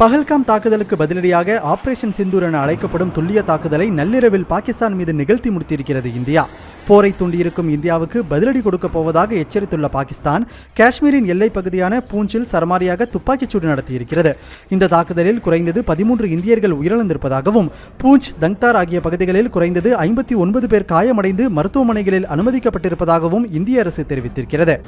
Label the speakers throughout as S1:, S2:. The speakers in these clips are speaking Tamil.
S1: பஹல்காம் தாக்குதலுக்கு பதிலடியாக ஆபரேஷன் சிந்தூர் என அழைக்கப்படும் துல்லிய தாக்குதலை நள்ளிரவில் பாகிஸ்தான் மீது நிகழ்த்தி முடித்திருக்கிறது இந்தியா. போரை தூண்டியிருக்கும் இந்தியாவுக்கு பதிலடி கொடுக்கப் போவதாக எச்சரித்துள்ள பாகிஸ்தான் காஷ்மீரின் எல்லைப் பகுதியான பூஞ்சில் சரமாரியாக துப்பாக்கிச்சூடு நடத்தியிருக்கிறது. இந்த தாக்குதலில் குறைந்தது பதிமூன்று இந்தியர்கள் உயிரிழந்திருப்பதாகவும் பூஞ்ச் தங்தார் ஆகிய பகுதிகளில் குறைந்தது ஐம்பத்தி ஒன்பது பேர் காயமடைந்து மருத்துவமனைகளில் அனுமதிக்கப்பட்டிருப்பதாகவும் இந்திய அரசு தெரிவித்திருக்கிறது.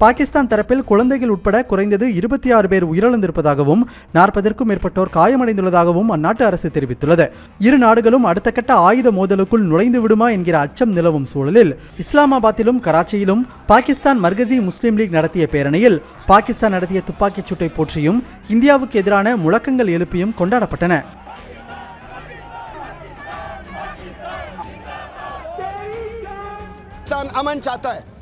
S1: பாகிஸ்தான் தரப்பில் குழந்தைகள் உட்பட குறைந்தது இருபத்தி ஆறு பேர் உயிரிழந்திருப்பதாகவும் நாற்பதற்கும் மேற்பட்டோர் காயமடைந்துள்ளதாகவும் அந்நாட்டு அரசு தெரிவித்துள்ளது இரு நாடுகளும் அடுத்த கட்ட ஆயுத மோதலுக்குள் நுழைந்து விடுமா என்கிற அச்சம் நிலவும் சூழலில் இஸ்லாமாபாத்திலும் கராச்சியிலும் பாகிஸ்தான் மர்கசி முஸ்லீம் லீக் நடத்திய பேரணியில் பாகிஸ்தான் நடத்திய துப்பாக்கிச் சூட்டை போற்றியும் இந்தியாவுக்கு எதிரான முழக்கங்கள் எழுப்பியும் கொண்டாடப்பட்டன
S2: पाकिस्तान अमन चाहता है पाकिस्तान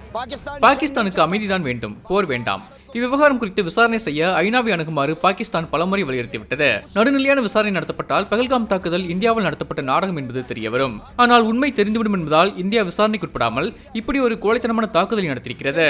S3: பாகிஸ்தானுக்கு அமைதிதான் வேண்டும். போர் வேண்டாம். இவ்விவகாரம் குறித்து விசாரணை செய்ய ஐநாவை அணுகுமாறு பாகிஸ்தான் பலமுறை வலியுறுத்திவிட்டது. நடுநிலையான விசாரணை நடத்தப்பட்டால் பகல்காம் தாக்குதல் இந்தியாவில் நடத்தப்பட்ட நாடகம் என்பது தெரியவரும். ஆனால் உண்மை தெரிந்துவிடும் என்பதால் இந்தியா விசாரணைக்குட்படாமல் இப்படி ஒரு கோழைத்தனமான தாக்குதலை நடத்தியிருக்கிறது.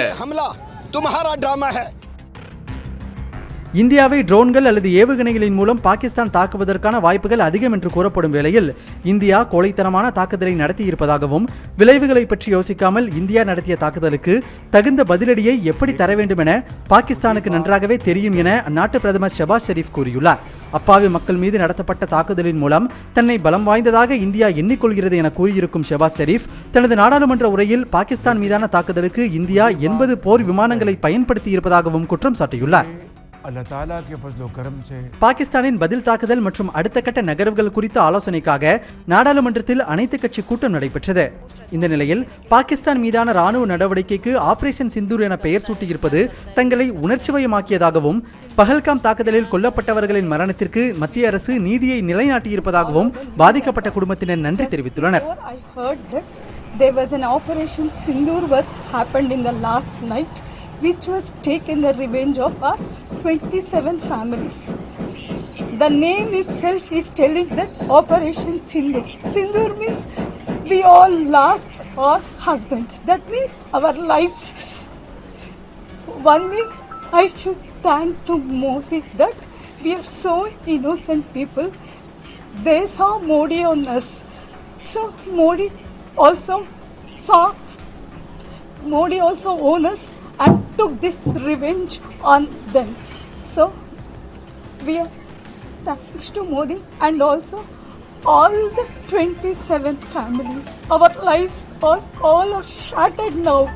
S1: இந்தியாவை ட்ரோன்கள் அல்லது ஏவுகணைகளின் மூலம் பாகிஸ்தான் தாக்குவதற்கான வாய்ப்புகள் அதிகம் என்று கூறப்படும் வேளையில் இந்தியா கோழைத்தனமான தாக்குதலை நடத்தியிருப்பதாகவும் விளைவுகளை பற்றி யோசிக்காமல் இந்தியா நடத்திய தாக்குதலுக்கு தகுந்த பதிலடியை எப்படி தர வேண்டும் என பாகிஸ்தானுக்கு நன்றாகவே தெரியும் என அந்நாட்டு பிரதமர் ஷபாஸ் ஷெரீப் கூறியுள்ளார். அப்பாவி மக்கள் மீது நடத்தப்பட்ட தாக்குதலின் மூலம் தன்னை பலம் வாய்ந்ததாக இந்தியா எண்ணிக்கொள்கிறது என கூறியிருக்கும் ஷெபாஸ் ஷெரீப் தனது நாடாளுமன்ற உரையில் பாகிஸ்தான் மீதான தாக்குதலுக்கு இந்தியா எண்பது போர் விமானங்களை பயன்படுத்தியிருப்பதாகவும் குற்றம் சாட்டியுள்ளார். பாகிஸ்தானின் பதில் தாக்குதல் மற்றும் அடுத்த கட்ட நகர்வுகள் குறித்த ஆலோசனைக்காக நாடாளுமன்றத்தில் அனைத்து கட்சி கூட்டம் நடைபெற்றது. இந்த நிலையில் பாகிஸ்தான் மீதான ராணுவ நடவடிக்கைக்கு ஆபரேஷன் சிந்தூர் என பெயர் சூட்டியிருப்பது தங்களை உணர்ச்சிவயமாக்கியதாகவும் பகல்காம் தாக்குதலில் கொல்லப்பட்டவர்களின் மரணத்திற்கு மத்திய அரசு நீதியை நிலைநாட்டியிருப்பதாகவும் பாதிக்கப்பட்ட குடும்பத்தினர் நன்றி தெரிவித்துள்ளனர்.
S4: There was an operation Sindoor was happened in the last night which was taken the revenge of our 27 families. The name itself is telling that Operation Sindoor. Sindoor means we all lost our husbands. That means our lives. One way I should thank to Modi that we are so innocent people. They saw Modi on us. So Modi also saw Modi also owned us and took this revenge on them. So we are thanks to Modi and also all the 27 families. Our lives are all shattered now.